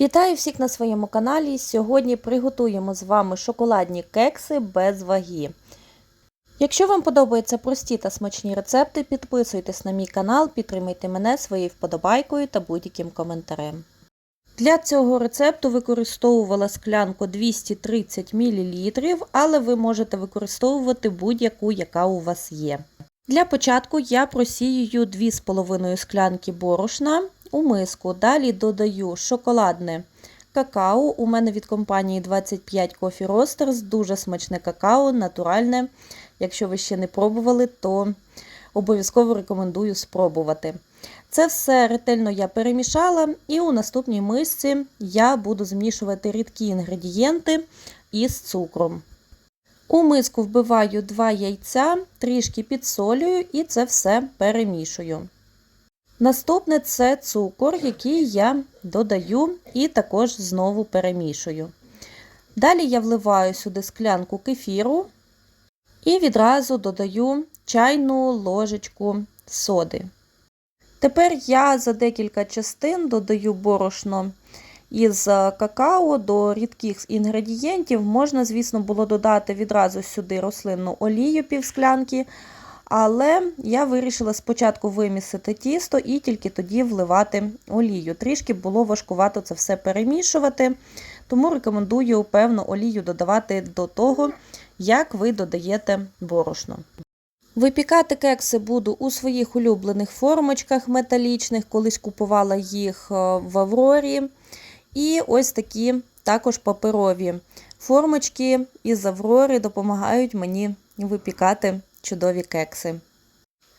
Вітаю всіх на своєму каналі. Сьогодні приготуємо з вами шоколадні кекси без ваги. Якщо вам подобаються прості та смачні рецепти, підписуйтесь на мій канал, підтримайте мене своєю вподобайкою та будь-яким коментарем. Для цього рецепту використовувала склянку 230 мл, але ви можете використовувати будь-яку, яка у вас є. Для початку я просіюю 2,5 склянки борошна у миску. Далі додаю шоколадне какао. У мене від компанії 25 Coffee Roasters. Дуже смачне какао, натуральне. Якщо ви ще не пробували, то обов'язково рекомендую спробувати. Це все ретельно я перемішала, і у наступній мисці я буду змішувати рідкі інгредієнти із цукром. У миску вбиваю 2 яйця, трішки підсолюю і це все перемішую. Наступне це цукор, який я додаю і також знову перемішую. Далі я вливаю сюди склянку кефіру і відразу додаю чайну ложечку соди. Тепер я за декілька частин додаю борошно із какао до рідких інгредієнтів. Можна, звісно, було додати відразу сюди рослинну олію півсклянки, але я вирішила спочатку вимісити тісто і тільки тоді вливати олію. Трішки було важкувато це все перемішувати, тому рекомендую певну олію додавати до того, як ви додаєте борошно. Випікати кекси буду у своїх улюблених формочках металічних, колись купувала їх в Аврорі. І ось такі також паперові формочки із Аврори допомагають мені випікати чудові кекси.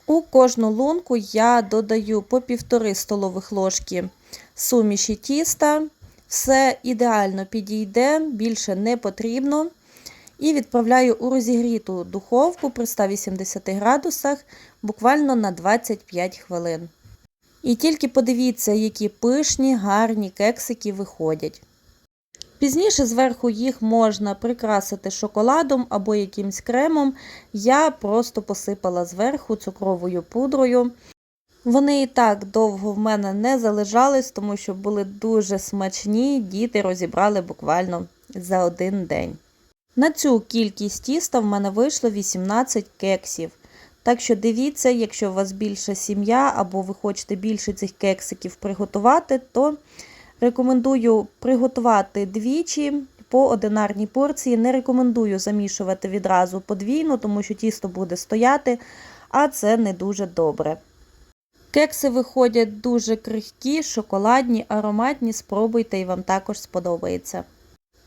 У кожну лунку я додаю по півтори столових ложки суміші тіста. Все ідеально підійде, більше не потрібно. І відправляю у розігріту духовку при 180 градусах буквально на 25 хвилин. І тільки подивіться, які пишні, гарні кексики виходять. Пізніше зверху їх можна прикрасити шоколадом або якимсь кремом. Я просто посипала зверху цукровою пудрою. Вони і так довго в мене не залежались, тому що були дуже смачні, діти розібрали буквально за один день. На цю кількість тіста в мене вийшло 18 кексів. Так що дивіться, якщо у вас більша сім'я або ви хочете більше цих кексиків приготувати, то рекомендую приготувати двічі по одинарній порції. Не рекомендую замішувати відразу подвійно, тому що тісто буде стояти, а це не дуже добре. Кекси виходять дуже крихкі, шоколадні, ароматні, спробуйте і вам також сподобається.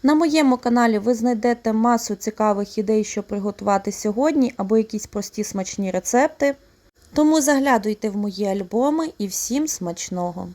На моєму каналі ви знайдете масу цікавих ідей, що приготувати сьогодні, або якісь прості смачні рецепти. Тому заглядуйте в мої альбоми і всім смачного!